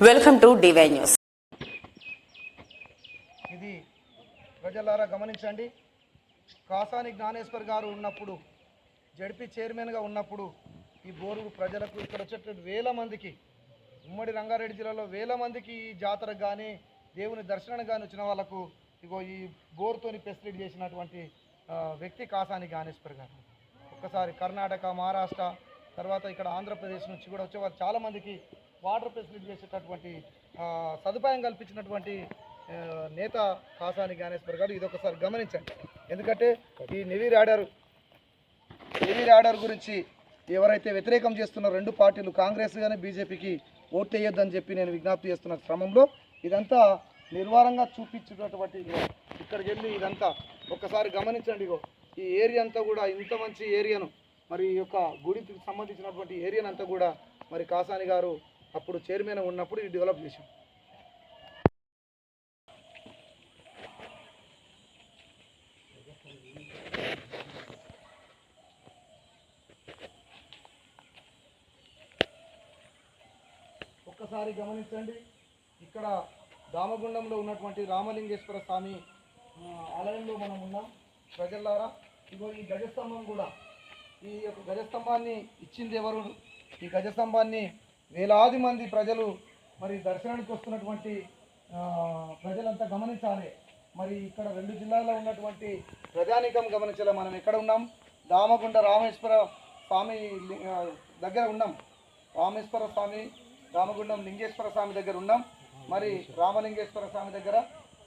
Welcome to DY news ఇది ప్రజలారా గమనించండి. కాసాని జ్ఞానేశ్వర్ గారు ఉన్నప్పుడు జడ్పీ చైర్మన్గా ఉన్నప్పుడు ఈ బోరు ప్రజలకు ఇక్కడ వచ్చేటువంటి వేల మందికి ఉమ్మడి రంగారెడ్డి జిల్లాలో వేల మందికి ఈ జాతరకు కానీ దేవుని దర్శనానికి కానీ వచ్చిన వాళ్ళకు ఇగో ఈ బోరుతోని ఫెసిలిటీ చేసినటువంటి వ్యక్తి కాసాని జ్ఞానేశ్వర్ గారు. ఒక్కసారి కర్ణాటక మహారాష్ట్ర తర్వాత ఇక్కడ ఆంధ్రప్రదేశ్ నుంచి కూడా వచ్చే వాళ్ళు చాలామందికి వాటర్ ఫెసిలిటీ చేసేటటువంటి సదుపాయం కల్పించినటువంటి నేత కాసాని జ్ఞానేశ్వర్ గారు ఇది ఒకసారి గమనించండి. ఎందుకంటే ఈ నెవీ ర్యాడర్ నెవీ ర్యాడర్ గురించి ఎవరైతే వ్యతిరేకం చేస్తున్న రెండు పార్టీలు కాంగ్రెస్ కానీ బీజేపీకి ఓట్ వేయొద్దని చెప్పి నేను విజ్ఞప్తి చేస్తున్న క్రమంలో ఇదంతా నిర్వారంగా చూపించినటువంటి ఇక్కడికి వెళ్ళి ఇదంతా ఒక్కసారి గమనించండి ఇగో. ఈ ఏరియా అంతా కూడా ఇంత మంచి ఏరియాను మరి ఈ యొక్క గుడికి సంబంధించినటువంటి ఏరియాను అంతా కూడా మరి కాసాని గారు అప్పుడు చైర్మన్ ఉన్నప్పుడు ఇది డెవలప్ చేసాం ఒక్కసారి గమనించండి ఇక్కడ దామగుండంలో ఉన్నటువంటి రామలింగేశ్వర స్వామి ఆలయంలో మనం ఉన్నాం. ప్రజల్లారా ఇగో ఈ గజస్తంభం కూడా ఈ యొక్క గజస్తంభాన్ని ఇచ్చింది ఎవరు? ఈ గజస్తంభాన్ని వేలాది మంది ప్రజలు మరి దర్శనానికి వస్తున్నటువంటి ప్రజలంతా గమనించాలి. మరి ఇక్కడ రెండు జిల్లాల్లో ఉన్నటువంటి ప్రజానికం గమనించాలి. మనం ఎక్కడ ఉన్నాం? దామగుండ రామేశ్వర స్వామి దగ్గర ఉన్నాం. రామేశ్వర స్వామి రామగుండం లింగేశ్వర స్వామి దగ్గర ఉన్నాం. మరి రామలింగేశ్వర స్వామి దగ్గర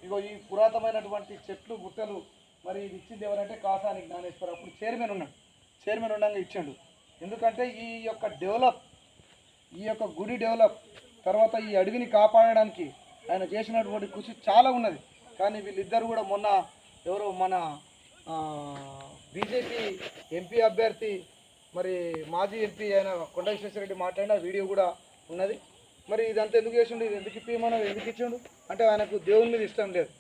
ఇగో ఈ పురాతనమైనటువంటి చెట్లు గుట్టలు మరి ఇది ఇచ్చింది ఎవరంటే కాసాని జ్ఞానేశ్వర. అప్పుడు చైర్మన్ ఉన్నాడు. చైర్మన్ ఉండగా ఇచ్చాడు. ఎందుకంటే ఈ యొక్క డెవలప్ ఈ యొక్క గుడి డెవలప్ తర్వాత ఈ అడవిని కాపాడడానికి ఆయన చేసినటువంటి కృషి చాలా ఉన్నది. కానీ వీళ్ళిద్దరు కూడా మొన్న ఎవరో మన బీజేపీ ఎంపీ అభ్యర్థి మరి మాజీ ఎంపీ ఆయన కొండ విశ్వేశ్వరరెడ్డి మాట్లాడిన వీడియో కూడా ఉన్నది. మరి ఇదంతా ఎందుకు చేసిండు? ఇది ఎందుకు ఇప్పిమన్నాడు ఎందుకు ఇచ్చిండు? అంటే ఆయనకు దేవుని మీద ఇష్టం లేదు.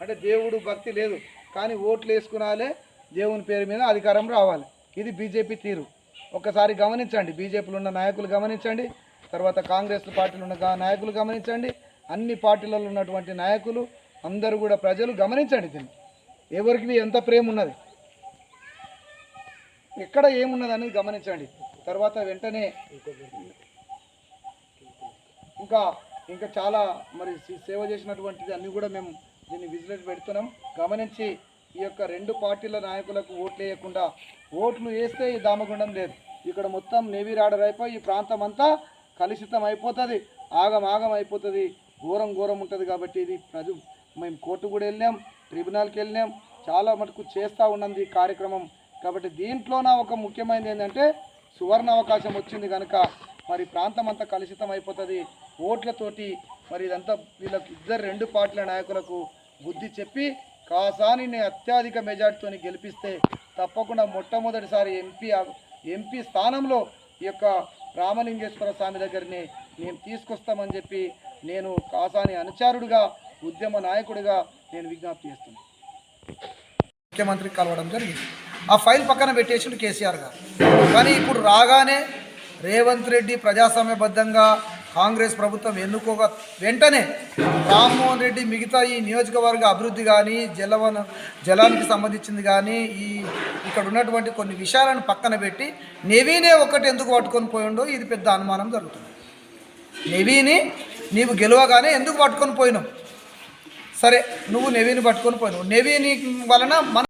అంటే దేవుడు భక్తి లేదు. కానీ ఓట్లు వేసుకునాలే దేవుని పేరు మీద అధికారం రావాలి. ఇది బీజేపీ తీరు. ఒక్కసారి గమనించండి. బీజేపీలో ఉన్న నాయకులు గమనించండి. తర్వాత కాంగ్రెస్ పార్టీలో ఉన్న నాయకులు గమనించండి. అన్ని పార్టీలలో ఉన్నటువంటి నాయకులు అందరూ కూడా ప్రజలు గమనించండి దీన్ని. ఎవరికి ఎంత ప్రేమ ఉన్నది? ఎక్కడ ఏమున్నది అనేది గమనించండి. తర్వాత వెంటనే ఇంకా ఇంకా చాలా మరి సేవ చేసినటువంటిది అన్నీ కూడా మేము దీన్ని విజిలెట్ పెడుతున్నాం. గమనించి ఈ యొక్క రెండు పార్టీల నాయకులకు ఓట్లు వేయకుండా ఓట్లు వేస్తే ఈ దామగుండం లేదు. ఇక్కడ మొత్తం నేవీ రాడర్ అయిపోయి ఈ ప్రాంతం అంతా కలుషితం అయిపోతుంది. ఆగం ఆగం అయిపోతుంది. ఘోరం ఘోరం ఉంటుంది కాబట్టి ఇది ప్రజు మేము కోర్టు కూడా వెళ్ళాం ట్రిబ్యునల్కి వెళ్ళాం. చాలా మటుకు చేస్తూ ఉన్నది ఈ కార్యక్రమం. కాబట్టి దీంట్లోన ఒక ముఖ్యమైనది ఏంటంటే సువర్ణ అవకాశం వచ్చింది కనుక మరి ప్రాంతం అంతా కలుషితం అయిపోతుంది. ఓట్లతోటి మరి ఇదంతా వీళ్ళకి ఇద్దరు రెండు పార్టీల నాయకులకు బుద్ధి చెప్పి కాసానిని అత్యధిక మెజార్టీతో గెలిపిస్తే తప్పకుండా మొట్టమొదటిసారి ఎంపీ ఎంపీ స్థానంలో ఈ యొక్క రామలింగేశ్వర స్వామి దగ్గరని నేను తీసుకొస్తామని చెప్పి నేను కాసాని అనుచారుడిగా ఉద్యమ నాయకుడిగా నేను విజ్ఞప్తి చేస్తున్నాను. ముఖ్యమంత్రికి కలవడం జరిగింది. ఆ ఫైల్ పక్కన పెట్టేసిండు కేసీఆర్ గారు. కానీ ఇప్పుడు రాగానే రేవంత్ రెడ్డి ప్రజాస్వామ్యబద్ధంగా కాంగ్రెస్ ప్రభుత్వం ఎన్నుకోక వెంటనే రామ్మోహన్ రెడ్డి మిగతా ఈ నియోజకవర్గ అభివృద్ధి కానీ జలవన జలానికి సంబంధించింది కానీ ఈ ఇక్కడ ఉన్నటువంటి కొన్ని విషయాలను పక్కన పెట్టి నెవీనే ఒకటి ఎందుకు పట్టుకొని పోయిండో ఇది పెద్ద అనుమానం జరుగుతుంది. నెవీని నీవు గెలవగానే ఎందుకు పట్టుకొని పోయినావు? సరే నువ్వు నెవీని పట్టుకొని పోయినావు. నెవీని వలన మన